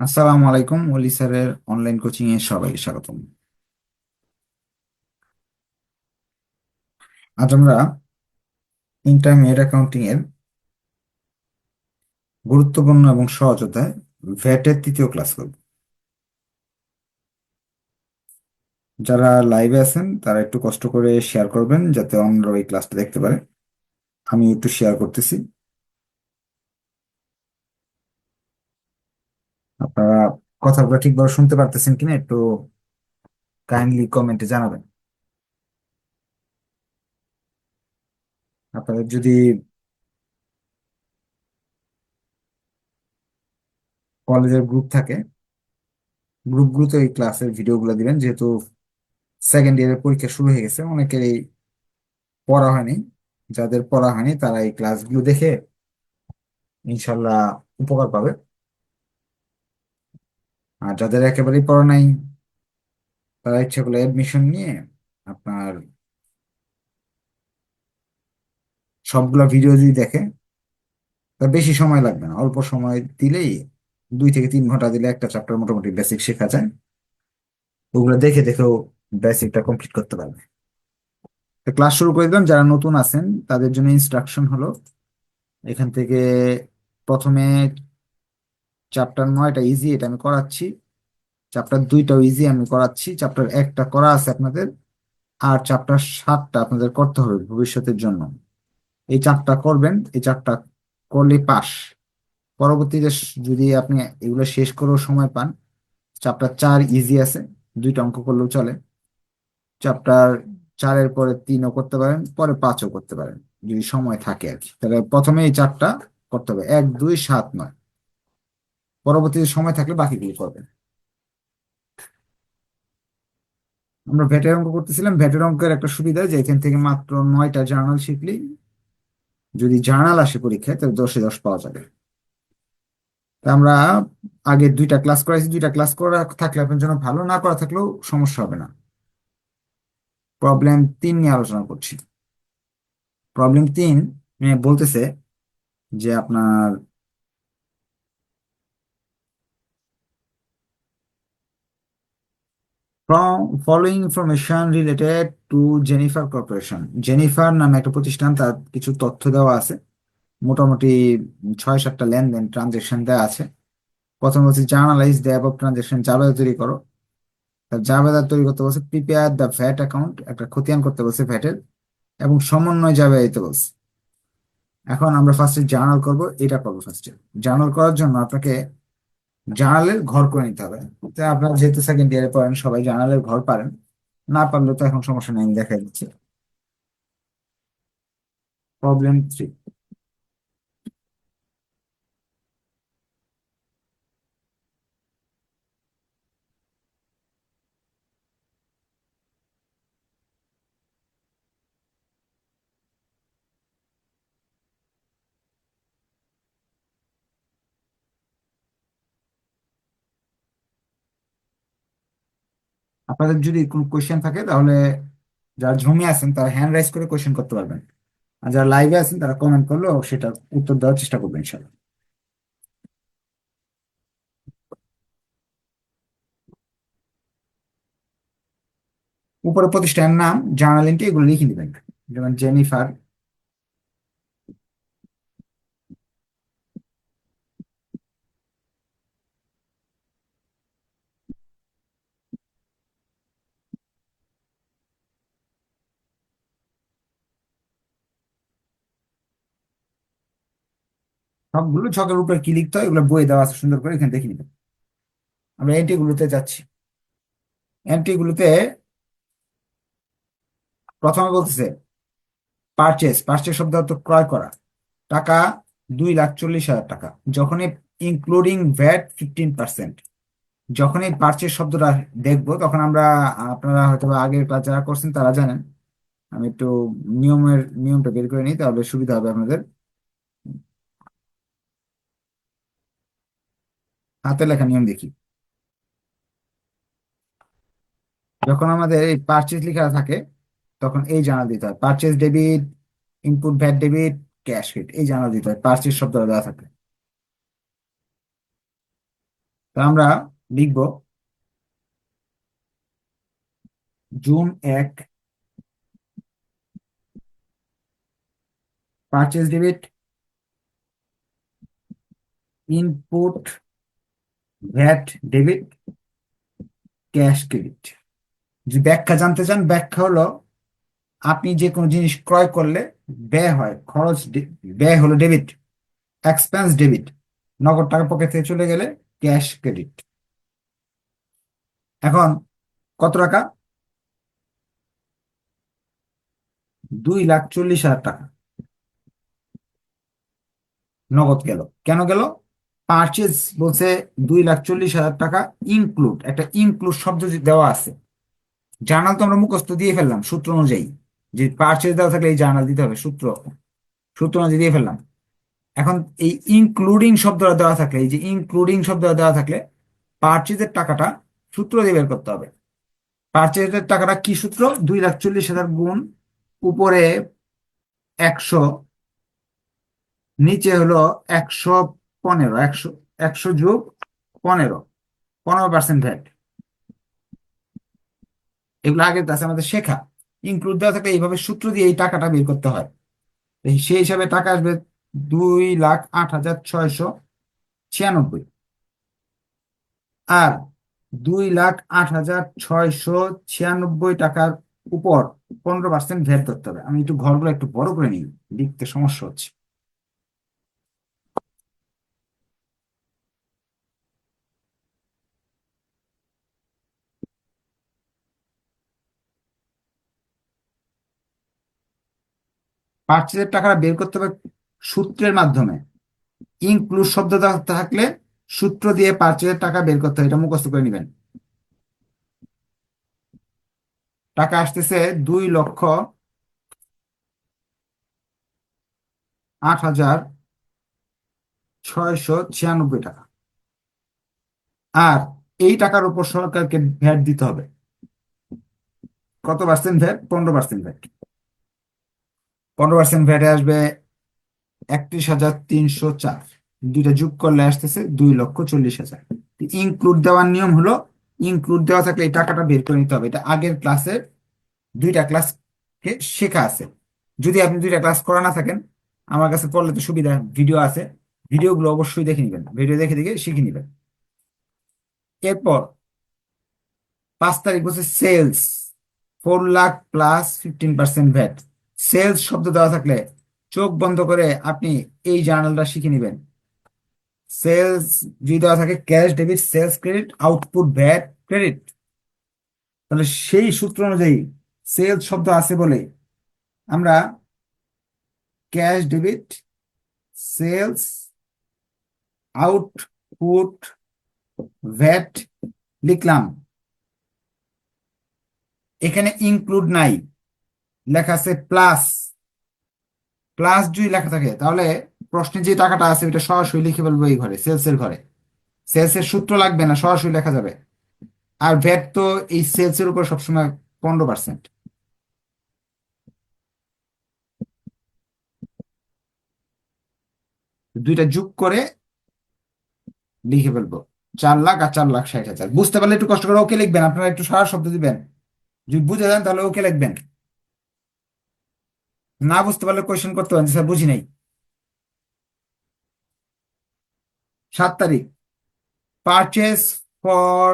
আসসালামু আলাইকুম ওলি স্যারের অনলাইন কোচিং এ সবাইকে স্বাগতম। আজ আমরা ইন্টারমিডিয়েট অ্যাকাউন্টিং এর গুরুত্বপূর্ণ এবং সহজ অধ্যায় ভ্যাটের তৃতীয় ক্লাস করব। যারা লাইভে আছেন, তারা একটু কষ্ট করে শেয়ার করবেন, যাতে অন্যরা এই ক্লাসটা দেখতে পারে। আমি একটু শেয়ার করতেছি। আপনারা কথাগুলো ঠিকভাবে শুনতে পারতেছেন কিনা একটু কাইন্ডলি কমেন্টে জানাবেন। আপনাদের যদি কলেজের গ্রুপ থাকে, গ্রুপগুলোতে এই ক্লাসের ভিডিওগুলো দিবেন, যেহেতু সেকেন্ড ইয়ারের পরীক্ষা শুরু হয়ে গেছে, অনেকেরই পড়া হয়নি, যাদের পড়া হয়নি তারা এই ক্লাসগুলো দেখে ইনশাল্লাহ উপকার পাবে। আর যাদের একেবারেই পড়া নাই, তারা ইচ্ছা করলে অ্যাডমিশন নিয়ে আপনার সবগুলা ভিডিও যদি দেখে, তা বেশি সময় লাগবে না। অল্প সময় দিলেই দুই থেকে তিন ঘণ্টা দিলে একটা চ্যাপ্টার মোটামুটি বেসিক শেখা যায়। ওগুলো দেখে দেখেও বেসিকটা কমপ্লিট করতে পারবে। তো ক্লাস শুরু করে দিলাম। যারা নতুন আছেন, তাদের জন্য ইনস্ট্রাকশন হলো, এখান থেকে প্রথমে চ্যাপ্টার নয়টা ইজি এটা আমি করাচ্ছি। চ্যাপ্টার দুইটাও ইজি আমি করাচ্ছি। চ্যাপ্টার একটা করা আছে আপনাদের। আর চ্যাপ্টার সাতটা আপনাদের করতে হবে ভবিষ্যতের জন্য। এই চারটা করবেন, এই চারটা করলে পাস। পরবর্তীতে যদি আপনি এগুলো শেষ করেও সময় পান চ্যাপ্টার চার ইজি আছে। দুইটা অঙ্ক করলেও চলে। চ্যাপ্টার চারের পরে তিনও করতে পারেন, পরে পাঁচও করতে পারেন। যদি সময় থাকে আর কি। তাহলে প্রথমে এই চারটা করতে হবে। এক, দুই, সাত, নয়। পরবর্তীতে সময় থাকলে বাকি বাকিগুলো করবেন। আমরা ভ্যাটের অঙ্ক করতেছিলাম। ভ্যাটের অঙ্কের একটা সুবিধা যে এখান থেকে মাত্র নয়টা জার্নাল শিখলেই যদি জার্নাল আসে পরীক্ষায়, তাহলে দশে দশ পাওয়া যাবে। তা আমরা আগে দুইটা ক্লাস করাইছি। দুইটা ক্লাস করা থাকলে আপনার জন্য ভালো, না করা থাকলেও সমস্যা হবে না। প্রবলেম তিন নিয়ে আলোচনা করছি। প্রবলেম তিন বলতেছে যে আপনার from, following information related to Jennifer corporation Jennifer নামে একটা প্রতিষ্ঠান, তার কিছু তথ্য দেওয়া আছে। মোটামুটি ছয় সাতটা লেনদেন ট্রানজেকশন দেওয়া আছে। প্রথম হচ্ছে জার্নালাইজ দ্য অ্যাবভ ট্রানজেকশন জাবেদা তৈরি করো। তার জাবেদা তৈরি করতে বলছে প্রিপেয়ার দ্য ভ্যাট অ্যাকাউন্ট একটা খতিয়ান করতে বলছে ভ্যাটের এবং সমন্বয় জাবেদা দিতে বলছে। এখন আমরা ফার্স্টে জার্নাল করব, এটা করব ফার্স্টে জার্নাল করার জন্য আপনাকে জার্নালের ঘর করে নিতে হবে। তো আপনারা যেহেতু সেকেন্ড ইয়ারে পড়েন, সবাই জার্নালের ঘর পারেন। না পারলে তো এখন সমস্যা নেই দেখা যাচ্ছে প্রবলেম থ্রি আপনাদের যদি কোনো কোয়েশ্চেন থাকে, তাহলে যারা ঝুমে আছেন, তারা হ্যান্ড রাইজ করে কোয়েশ্চেন করতে পারবেন। আর যারা লাইভে আছেন, তারা কমেন্ট করলেও সেটা উত্তর দেওয়ার চেষ্টা করবেন ইনশাল্লাহ উপরে প্রতিষ্ঠানের নাম জার্নাল এন্ট্রি এগুলো লিখে দিবেন যেমন জেনিফার সবগুলো ছকের উপরে কি লিখতে হয়, এগুলো বই দেওয়া আছে, সুন্দর করে এখানে দেখে নিবেন আমরা এন্ট্রি গুলোতে যাচ্ছি। এন্ট্রি গুলোতে প্রথমে বলতেছে পারচেস পারচেস শব্দ অর্থ ক্রয় করা। টাকা দুই লাখ চল্লিশ হাজার টাকা। যখনই ইনক্লুডিং ভ্যাট ফিফটিন পার্সেন্ট যখনই পারচেস শব্দটা দেখব, তখন আমরা, আপনারা হয়তো আগের ক্লাস যারা করছেন, তারা জানেন। আমি একটু নিয়মের, নিয়মটা বের করে নিই, তাহলে সুবিধা হবে আপনাদের। হাতে লেখা নিয়ম দেখি। যখন আমাদের এই পারচেস লেখা থাকে, তখন এই জানাল দিতে হয়। Purchase debit input VAT debit cash credit এই জানাল দিতে হয়। পারচেস শব্দটা দেওয়া থাকে। তো আমরা লিখব, জুন এক purchase debit input VAT debit cash credit যদি ব্যাখ্যা জানতে চান, ব্যাখ্যা হলো আপনি যে কোনো জিনিস ক্রয় করলে ব্যয় হয়, খরচ ব্যয় হলো ডেবিট এক্সপেন্স ডেবিট নগদ টাকা পকেট থেকে চলে গেলে ক্যাশ ক্রেডিট এখন কত টাকা? দুই লাখ চল্লিশ হাজার টাকা। নগদ গেল। কেন গেল? পারচেজ বলছে দুই লাখ চল্লিশ হাজার টাকা ইনক্লুড একটা ইনক্লুড শব্দ দেওয়া আছে। জার্নাল তো আমরা মুখস্থ দিয়ে ফেললাম, সূত্র অনুযায়ী। যে পারচেজ দেওয়া থাকলে এই জার্নাল দিতে হবে, সূত্র সূত্র অনুযায়ী দিয়ে ফেললাম। এখন এই ইনক্লুডিং শব্দটা দেওয়া থাকলে, এই যে ইনক্লুডিং শব্দটা দেওয়া থাকলে পারচেজের টাকাটা সূত্র দিয়ে বের করতে হবে। পারচেজের টাকাটা কি সূত্র? দুই লাখ চল্লিশ হাজার গুণ উপরে একশো, নিচে হলো একশো পনেরো, একশো একশো যোগ পনেরো পনেরো পার্সেন্ট ভ্যাট এগুলো আগের ক্লাসে আমাদের শেখা। ইনক্লুড দেওয়া থাকলে এইভাবে সূত্র দিয়ে এই টাকাটা বের করতে হয়। সেই হিসাবে টাকা আসবে দুই লাখ আট হাজার ছয়শো ছিয়ানব্বই। আর দুই লাখ আট হাজার ছয়শো ছিয়ানব্বই টাকার উপর পনেরো পার্সেন্ট ভ্যাট ধরতে হবে। আমি একটু ঘরগুলো একটু বড় করে নিই, লিখতে সমস্যা হচ্ছে। পার্চেজের টাকাটা বের করতে হবে সূত্রের মাধ্যমে। ইনক্লুড শব্দ থাকলে সূত্র দিয়ে পার্চেজের টাকা বের করতে হবে, এটা মুখস্থ করে নেবেন। টাকা আসতেছে দুই লক্ষ আট হাজার ছয়শো ছিয়ানব্বই টাকা। আর এই টাকার উপর সরকারকে ভ্যাট দিতে হবে। কত পার্সেন্ট ভ্যাট? পনেরো পার্সেন্ট ভ্যাট। পনেরো পার্সেন্ট ভ্যাটে আসবে একত্রিশ হাজার তিনশো চার। দুইটা যোগ করলে আসতেছে দুই লক্ষ চল্লিশ হাজার। ইনক্লুড দেওয়ার নিয়ম হলো ইনক্লুড দেওয়া থাকলে এই টাকাটা বের করে নিতে হবে। এটা আগের ক্লাসের দুইটা ক্লাসকে শেখা আছে। যদি আপনি দুইটা ক্লাস করা না থাকেন, আমার কাছে পড়লে তো সুবিধা ভিডিও আছে। ভিডিওগুলো অবশ্যই দেখে নেবেন। ভিডিও দেখে দেখে শিখে নেবেন। এরপর, পাঁচ তারিখ বলছে sales four lakh plus fifteen percent VAT sales শব্দ দেওয়া থাকলে চোখ বন্ধ করে আপনি এই জার্নালটা শিখে নেবেন। সেলস যদি দেওয়া থাকে cash debit, sales credit, output VAT credit. তাহলে সেই সূত্র অনুযায়ী সেলস শব্দ আছে বলে আমরা cash debit, sales, output VAT লিখলাম। এখানে ইনক্লুড নাই। লেখা আছে প্লাস প্লাস যদি লেখা থাকে, তাহলে প্রশ্নে যে টাকাটা আছে ওটা সরাসরি লিখে ফেলব এই ঘরে, সেলসের ঘরে। সেলসের সূত্র লাগবে না, সরাসরি লেখা যাবে। আর ভ্যাট তো এই সেলসের উপর সবসময় পনেরো পার্সেন্ট দুইটা যোগ করে লিখে ফেলব। চার লাখ আর চার লাখ ষাট হাজার। বুঝতে পারলে একটু কষ্ট করে ওকে লিখবেন, আপনারা একটু সারা শব্দ দিবেন। যদি বুঝে যান তাহলে ওকে লিখবেন। না বুঝতে পারলে কোয়েশ্চেন করতে পারেন স্যার বুঝি নাই। সাত তারিখ। Purchase for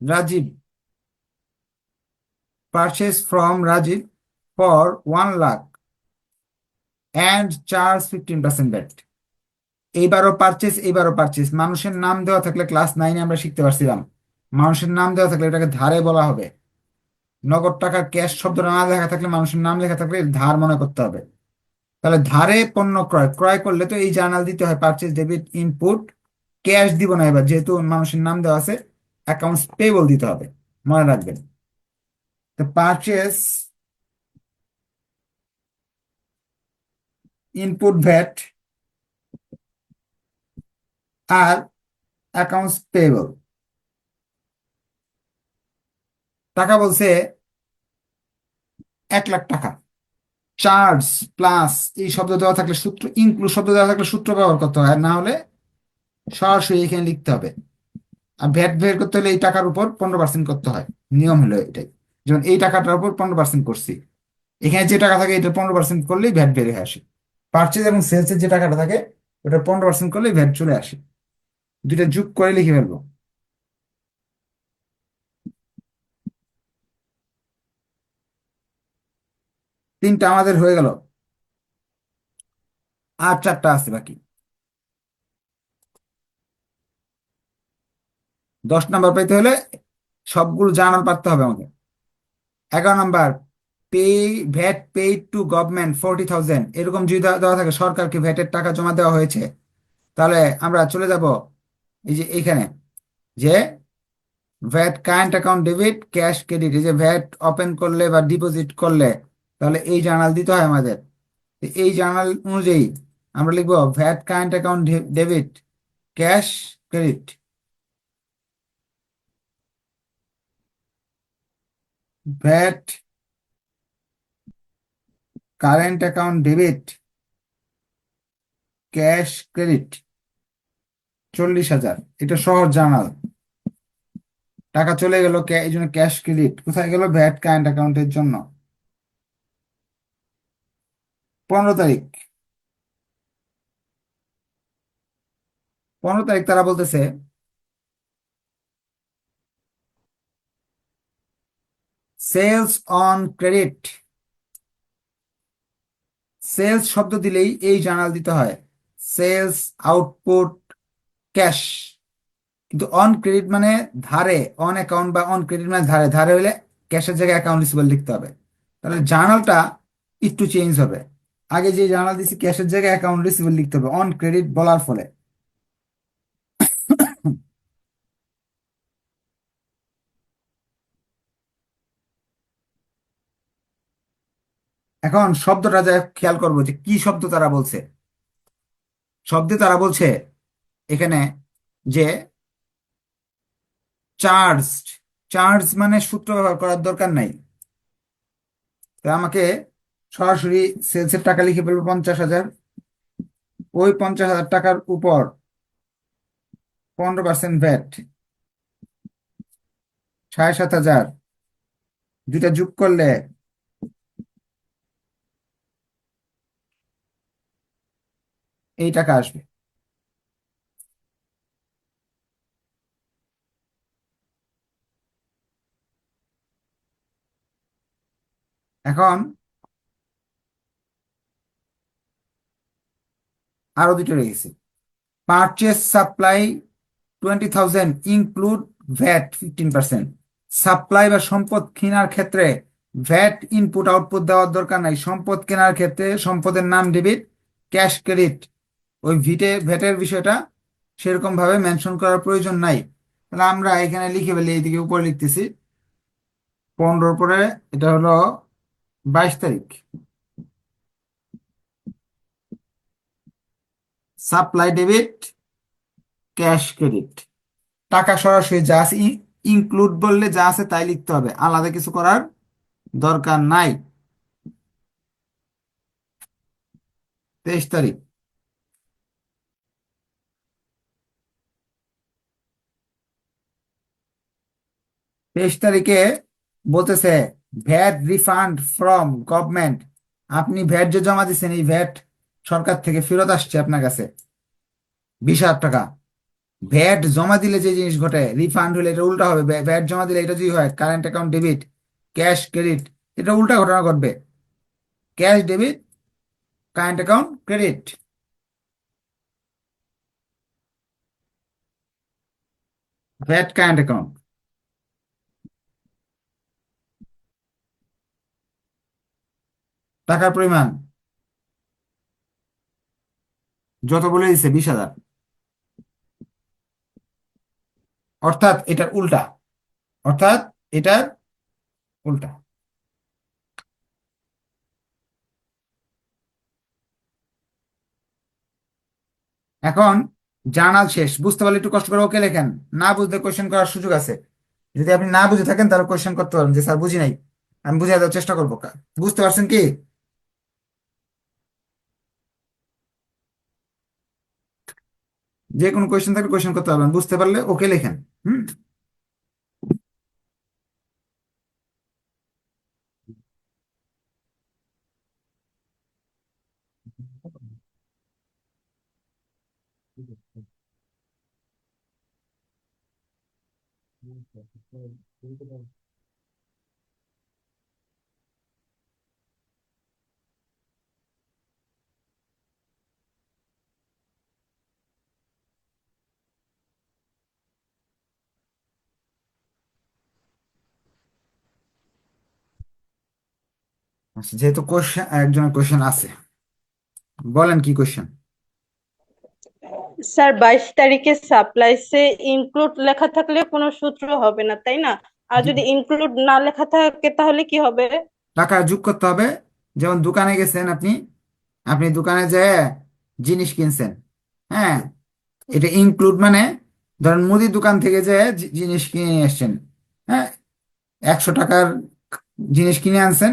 Rajiv purchase from Rajiv for one lakh and charge fifteen percent VAT এইবারও পারচেস এইবারও পারচেস মানুষের নাম দেওয়া থাকলে ক্লাস নাইনে আমরা শিখতে পারছিলাম। মানুষের নাম দেওয়া থাকলে এটাকে ধারে বলা হবে। নগদ টাকার ক্যাশ শব্দটা না লেখা থাকলে, মানুষের নাম লেখা থাকলে ধার মনে করতে হবে। তাহলে ধারে পণ্য ক্রয় ক্রয় করলে তো এই জার্নাল দিতে হয় পারচেজ ডেবিট ইনপুট ক্যাশ দিব না এবার, যেহেতু মানুষের নাম দেওয়া আছে অ্যাকাউন্টস পেবল দিতে হবে, মনে রাখবেন। তো পারচেস ইনপুট ভ্যাট আর অ্যাকাউন্টস পেবল টাকা বলছে এক লাখ টাকা। চার্জ প্লাস এই শব্দ দেওয়া থাকলে সূত্র ইনক্লুড শব্দ দেওয়া থাকলে সূত্র ব্যবহার করতে হয়, না হলে সরাসরি এখানে লিখতে হবে। আর ভ্যাট বের করতে হলে এই টাকার উপর পনেরো পার্সেন্ট করতে হয়। নিয়ম হলো এটাই। যেমন এই টাকাটার উপর পনেরো পার্সেন্ট করছি। এখানে যে টাকা থাকে এটা পনেরো পার্সেন্ট করলেই ভ্যাট বের হয়ে আসে। পারচেজ এবং সেলসের যে টাকাটা থাকে, ওটা পনেরো পার্সেন্ট করলেই ভ্যাট চলে আসে। দুইটা যোগ করে লিখে ফেলব। তিনটা আমাদের হয়ে গেল। আর চারটা আছে বাকি। দশ নাম্বার পাইতে হলে সবগুলো জার্নাল পারতে হবে আমাকে এগারো number pay VAT paid to government forty thousand এরকম যদি দেওয়া থাকে, সরকারকে ভ্যাটের টাকা জমা দেওয়া হয়েছে, তাহলে আমরা চলে যাব এই যে এইখানে, যে VAT current account debit cash credit এই যে ভ্যাট ওপেন করলে বা ডিপোজিট করলে তাহলে এই জার্নাল দিতে হয় আমাদের। এই জার্নাল অনুযায়ী আমরা লিখব VAT current account debit cash credit VAT current account debit cash credit চল্লিশ হাজার। এটা সহজ জার্নাল টাকা চলে গেল এই জন্য ক্যাশ ক্রেডিট কোথায় গেল? ভ্যাট কারেন্ট অ্যাকাউন্টের জন্য। পনেরো তারিখ। পনেরো তারিখ তারা বলতেছে সেলস অন ক্রেডিট সেলস শব্দ দিলেই এই জার্নাল দিতে হয় সেলস আউটপুট ক্যাশ কিন্তু অন ক্রেডিট মানে ধারে অন অ্যাকাউন্ট বা অন ক্রেডিট মানে ধারে। ধারে হলে ক্যাশের জায়গায় অ্যাকাউন্ট রিসিভেবল লিখতে হবে। তাহলে জার্নালটা একটু চেঞ্জ হবে। আগে যে জার্নাল দিছি, ক্যাশের জায়গায় অ্যাকাউন্ট রিসিভেবল লিখতে হবে অন ক্রেডিট বলার ফলে। এখন শব্দটা যা খেয়াল করব যে কি শব্দ তারা বলছে। শব্দে তারা বলছে এখানে যে চার্জ চার্জ মানে সূত্র ব্যবহার করার দরকার নাই। আমাকে সরাসরি সেলসের টাকা লিখে ফেলব পঞ্চাশ হাজার। ওই পঞ্চাশ হাজার টাকার উপর পনেরো পার্সেন্ট ভ্যাট সাড়ে সাত হাজার। দুইটা যোগ করলে এই টাকা আসবে। এখন আরও দুটো রয়ে গেছে। Purchase supply twenty thousand include VAT fifteen percent supply বা সম্পদ কেনার ক্ষেত্রে ভ্যাট ইনপুট আউটপুট দেওয়ার দরকার নাই। সম্পদ কেনার ক্ষেত্রে সম্পদের নাম ডেবিট ক্যাশ ক্রেডিট ওই ভিটে ভ্যাটের বিষয়টা সেরকম ভাবে মেনশন করার প্রয়োজন নাই। তাহলে আমরা এখানে লিখে ফেলি, এইদিকে উপরে লিখতেছি। পনেরোর পরে এটা হলো বাইশ তারিখ। Supply debit, cash credit. টাকা সরাসরি যা আছে ইনক্লুড বললে যা আছে তাই লিখতে হবে। আলাদা কিছু করার দরকার নাই। তেইশ তারিখ। তেইশ তারিখে বলতেছে, ভ্যাট রিফান্ড ফ্রম গভর্নমেন্ট। আপনি ভ্যাট যে জমা দিচ্ছেন এই ভ্যাট সরকার থেকে ফেরত আসছে আপনার কাছে। বিশ হাজার টাকা। ভ্যাট জমা দিলে যে জিনিস ঘটে রিফান্ড হলে এটা উল্টা হবে। ভ্যাট জমা দিলে এটা যদি হয় current account debit cash credit এটা উল্টা ঘটনা ঘটবে। Cash debit current account credit VAT current account টাকার পরিমাণ। যত বলে দিচ্ছে বিশ হাজার। অর্থাৎ এটার উল্টা। অর্থাৎ এটার উল্টা। এখন জার্নাল শেষ। বুঝতে পারলে একটু কষ্ট করে ওকে লেখেন। না বুঝতে কোয়েশ্চেন করার সুযোগ আছে। যদি আপনি না বুঝে থাকেন, তাহলে কোয়েশ্চেন করতে পারেন। যে স্যার বুঝি নাই, আমি বুঝে দেওয়ার চেষ্টা করব। বুঝতে পারছেন কি? যে কোনো কোয়েশ্চেন থাকলে কোয়েশ্চেন করতে পারবেন বুঝতে পারলে ওকে লেখেন হুম? আচ্ছা যেহেতু কোয়েশ্চেন একজনের কোয়েশ্চেন আছে। বলেন কি কোয়েশ্চেন স্যার বাইশ তারিখে সাপ্লাইসে ইনক্লুড লেখা থাকলে কোনো সূত্র হবে না তাই না? আর যদি ইনক্লুড না লেখা থাকে তাহলে কি হবে? টাকা যোগ করতে হবে। যেমন দোকানে গেছেন আপনি আপনি দোকানে যেয়ে জিনিস কিনছেন হ্যাঁ? এটা ইনক্লুড মানে ধরেন মুদি দোকান থেকে যে জিনিস কিনে নিয়ে এসছেন হ্যাঁ? একশো টাকার জিনিস কিনে আনছেন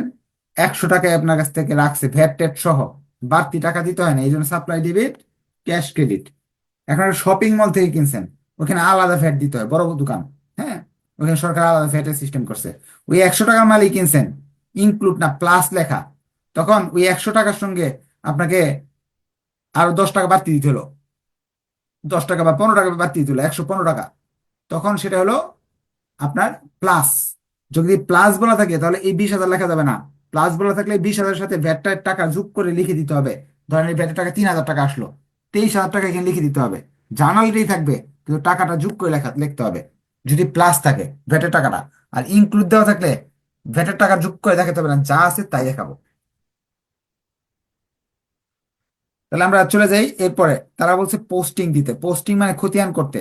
একশো টাকায় আপনার কাছ থেকে রাখছে, ভ্যাট ট্যাট সহ। বাড়তি টাকা দিতে হয় না এই জন্য সাপ্লাই ডেবিট ক্যাশ ক্রেডিট এখন শপিং মল থেকে কিনছেন, ওখানে আলাদা ভ্যাট দিতে হয়, বড় দোকান হ্যাঁ? ওখানে সরকার আলাদা ভ্যাটের সিস্টেম করছে। ওই একশো টাকার মালই কিনছেন ইনক্লুড না প্লাস লেখা। তখন ওই একশো টাকার সঙ্গে আপনাকে আরও দশ টাকা বাড়তি দিতে হলো। দশ টাকা বা পনেরো টাকা বাড়তি দিতে হলো, একশো পনেরো টাকা। তখন সেটা হলো আপনার প্লাস যদি প্লাস বলা থাকে, তাহলে এই বিশ হাজার লেখা যাবে না। প্লাস বলা থাকলে বিশ হাজারের সাথে ভ্যাটটার টাকা যোগ করে লিখে দিতে হবে। ধরেন এই ভ্যাটের টাকা তিন হাজার টাকা আসলো। তেইশ হাজার টাকা এখানে লিখে দিতে হবে। জানালটাই থাকবে, কিন্তু টাকাটা যোগ করে লেখা লিখতে হবে। যদি প্লাস থাকে ভ্যাটের টাকাটা। আর ইনক্লুড দেওয়া থাকলে ভ্যাটের টাকা যোগ করে দেখাতে হবে না, যা আছে তাই দেখাবো। তাহলে আমরা চলে যাই এরপরে। তারা বলছে পোস্টিং দিতে। পোস্টিং মানে খতিয়ান করতে।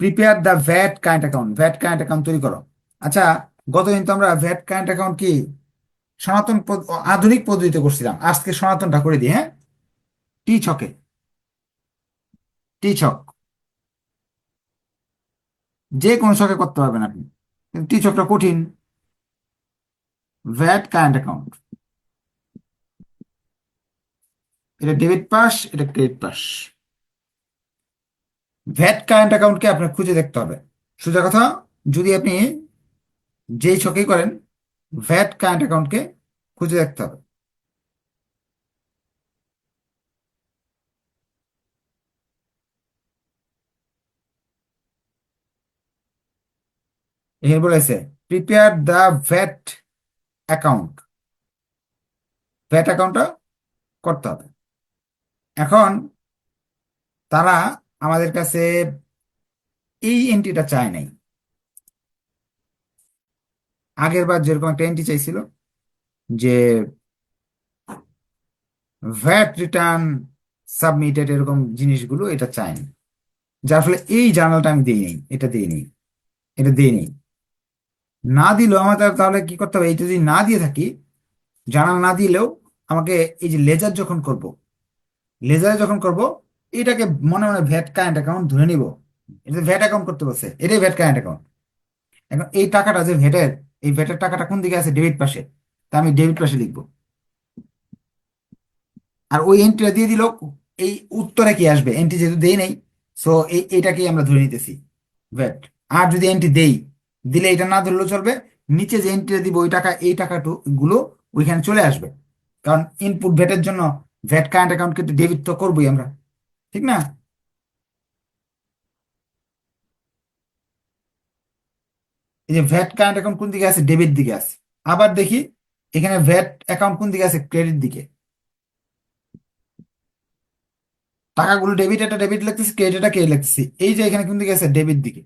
Prepare the VAT current account VAT current account তৈরি করো। আচ্ছা গতদিন তো আমরা ভ্যাট কারেন্ট অ্যাকাউন্ট কি? সনাতন আধুনিক পদ্ধতিতে করছিলাম। আজকে সনাতনটা করে দিই হ্যাঁ? টি ছকে। টি ছক। যে কোনো ছকে করতে পারবেন আপনি। কিন্তু টি ছকটা কঠিন। ভ্যাট কারেন্ট অ্যাকাউন্ট এটা ডেবিট পাস এটা ক্রেডিট পাস ভ্যাট কারেন্ট অ্যাকাউন্টকে আপনার খুঁজে দেখতে হবে। সোজা কথা, যদি আপনি যেই ছকেই করেন ভ্যাট কারেন্ট অ্যাকাউন্টকে খুঁজে দেখতে হবে। এখানে বলেছে prepare the VAT account VAT অ্যাকাউন্টটা করতে হবে। এখন তারা আমাদের কাছে এই এন্ট্রিটা চায় নাই। আগের বার যেরকম একটা এন্ট্রি চাইছিল, যে ভ্যাট রিটার্ন সাবমিটেড এরকম জিনিসগুলো এটা চায়নি। যার ফলে এই জার্নালটা আমি দিই নেই, এটা দিই নেই, এটা দিই নেই। না দিলেও আমাদের তাহলে কি করতে হবে? এইটা যদি না দিয়ে থাকি, জার্নাল না দিলেও আমাকে এই যে লেজার যখন করব, লেজারে যখন করব, এটাকে মনে মনে ভ্যাট কারেন্ট অ্যাকাউন্ট ধরে নিব। এটা ভ্যাট অ্যাকাউন্ট করতে বলছে, এটাই ভ্যাট কারেন্ট অ্যাকাউন্ট এখন এই টাকাটা যে ভ্যাটের এই ভ্যাটের টাকাটা কোন দিকে আছে? ডেবিট পাশে। তা আমি ডেবিট পাশে লিখব। আর ওই এন্ট্রিটা দিয়ে দিল, এই উত্তরে কি আসবে? এন্ট্রি যেহেতু দেই নাই সো এই, এইটাকেই আমরা ধরে নিতেছি। ভ্যাট আর যদি এন্ট্রি দেই, দিলে এটা না ধরলেও চলবে। নিচে যে এন্ট্রিটা দিব, ওই টাকা, এই টাকাটু গুলো ওইখানে চলে আসবে। কারণ ইনপুট ভ্যাটের জন্য ভ্যাট কারেন্ট অ্যাকাউন্টকে ডেবিট তো করবোই আমরা। ঠিক না? এই যে ভ্যাট কারেন্ট অ্যাকাউন্ট কোন দিকে আছে? ডেবিট দিকে আছে। আবার দেখি, এখানে ভ্যাট অ্যাকাউন্ট কোন দিকে আছে? ক্রেডিট দিকে। টাকাগুলো ডেবিট এটা ডেবিট লিখতেছি ক্রেডিট এটা ক্রেডিট লিখতেছি। এই যে এখানে কোন দিকে আছে? ডেবিট দিকে।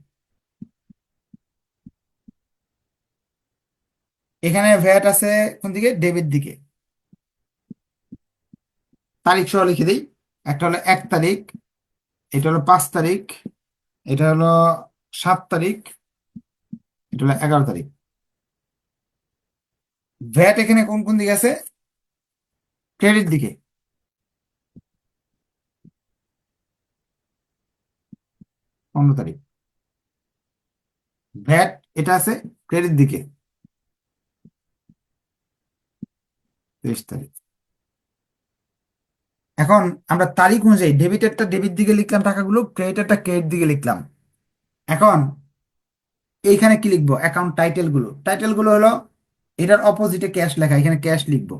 এখানে ভ্যাট আছে কোন দিকে? ডেবিট দিকে। তারিখ সহ লিখে দিই। একটা হলো এক তারিখ, এটা হলো পাঁচ তারিখ, এটা হলো সাত তারিখ এটা হলো এগারো তারিখ। ভ্যাট এখানে কোন কোন দিকে আছে? ক্রেডিট দিকে। পনেরো তারিখ। ভ্যাট এটা আছে ক্রেডিট দিকে। তেইশ তারিখ। এখন আমরা তারিখ অনুযায়ী ডেবিটেরটা ডেবিট দিকে লিখলাম টাকাগুলো ক্রেডিটেরটা ক্রেডিট দিকে লিখলাম। এখন এইখানে কি লিখব? অ্যাকাউন্ট টাইটেলগুলো। টাইটেলগুলো হলো এটার অপোজিটে ক্যাশ লেখা, এখানে ক্যাশ লিখব।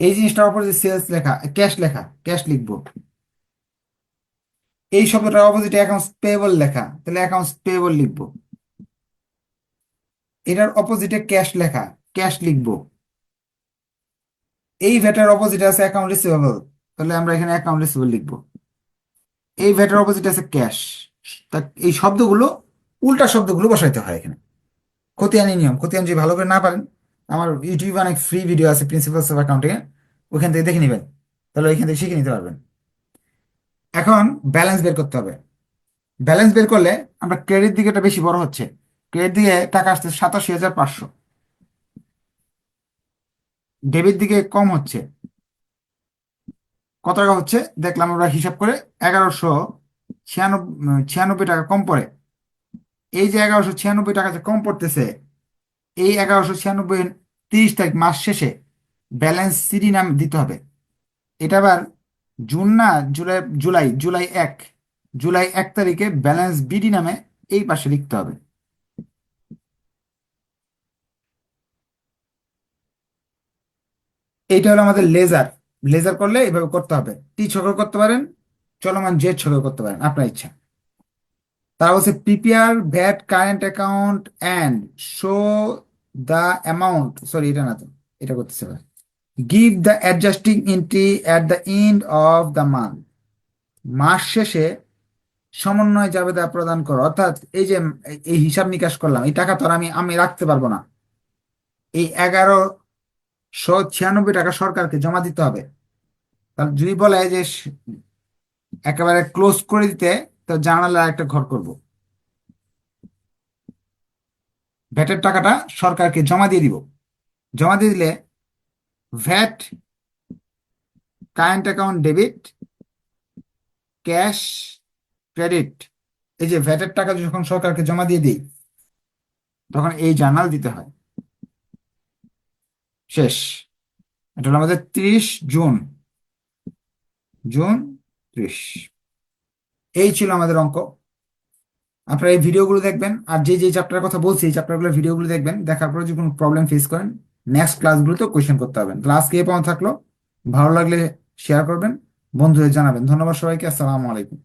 এই জিনিসটার অপোজিটে সেলস লেখা ক্যাশ লেখা ক্যাশ লিখব। এই শব্দটার অপোজিটে অ্যাকাউন্টস পেয়েবল লেখা, তাহলে অ্যাকাউন্টস পেয়েবল লিখব। এটার অপোজিটে ক্যাশ লেখা ক্যাশ লিখব। এই ভ্যাটের অপোজিটে আছে অ্যাকাউন্ট রিসিভেবল তাহলে আমরা এখানে অ্যাকাউন্ট রিসিভেবল লিখব। এই ভ্যাটের অপোজিটে আছে ক্যাশ তা এই শব্দগুলো উল্টা শব্দগুলো বসাইতে হয় এখানে। খতিয়ানি নিয়ম। খতিয়ান যদি ভালো করে না পারেন, আমার ইউটিউবে অনেক ফ্রি ভিডিও আছে প্রিন্সিপালস অফ অ্যাকাউন্টিং ওখান থেকে দেখে নেবেন। তাহলে ওইখান থেকে শিখে নিতে পারবেন। এখন ব্যালেন্স বের করতে হবে। ব্যালেন্স বের করলে আমরা ক্রেডিট দিকেটা বেশি বড় হচ্ছে। ক্রেডিট দিকে টাকা আসছে সাতাশি হাজার পাঁচশো। ডেবিট দিকে কম হচ্ছে। কত টাকা হচ্ছে? দেখলাম আমরা হিসাব করে এগারোশো ছিয়ানব্বই ছিয়ানব্বই টাকা কম পড়ে। এই যে এগারোশো ছিয়ানব্বই টাকা কম পড়তেছে, এই এগারোশো ছিয়ানব্বই তিরিশ তারিখ মাস শেষে ব্যালেন্স সিডি নাম দিতে হবে। এটা আবার জুন না, জুলাই জুলাই জুলাই এক জুলাই এক তারিখে ব্যালেন্স বিডি নামে এই পাশে লিখতে হবে। এইটা হলো আমাদের লেজার লেজার করলে এভাবে করতে হবে। টি ছকেও করতে পারেন, চলমান জেড ছকেও করতে পারেন, আপনার ইচ্ছা। তারা বলছে prepare VAT current account and show the amount sorry এটা না তো, এটা করতেছে give the adjusting entry at the end of the month মাস শেষে সমন্বয় জাবেদা প্রদান করো। অর্থাৎ এই যে, এই হিসাব নিকাশ করলাম, এই টাকা তো আমি আমি রাখতে পারব না। এই এগারোশো ছিয়ানব্বই টাকা সরকারকে জমা দিতে হবে। তাহলে যদি বলে যে, একেবারে ক্লোজ করে দিতে তো জানালা একটা ঘর করব। ভ্যাটের টাকাটা সরকারকে জমা দিয়ে দিব। জমা দিয়ে দিলে VAT, current account debit, cash, credit, এই যে ভ্যাটের টাকা যখন সরকারকে জমা দিয়ে দিই, তখন এই জার্নাল দিতে হয়। শেষ। এটা হলো আমাদের ত্রিশ জুন। জুন ত্রিশ। এই ছিল আমাদের অঙ্ক। আপনারা এই ভিডিওগুলো দেখবেন, আর যে যে চ্যাপ্টারের কথা বলছি, এই চ্যাপ্টারগুলোর ভিডিওগুলো দেখবেন, দেখার পরে যদি কোনো প্রবলেম ফেস করেন নেক্সট ক্লাসগুলোতেও কোয়েশ্চেন করতে পারবেন ক্লাস কে পাওয়া থাকল। ভালো লাগলে শেয়ার করবেন, বন্ধুদের জানাবেন। ধন্যবাদ সবাইকে, আসসালামু আলাইকুম।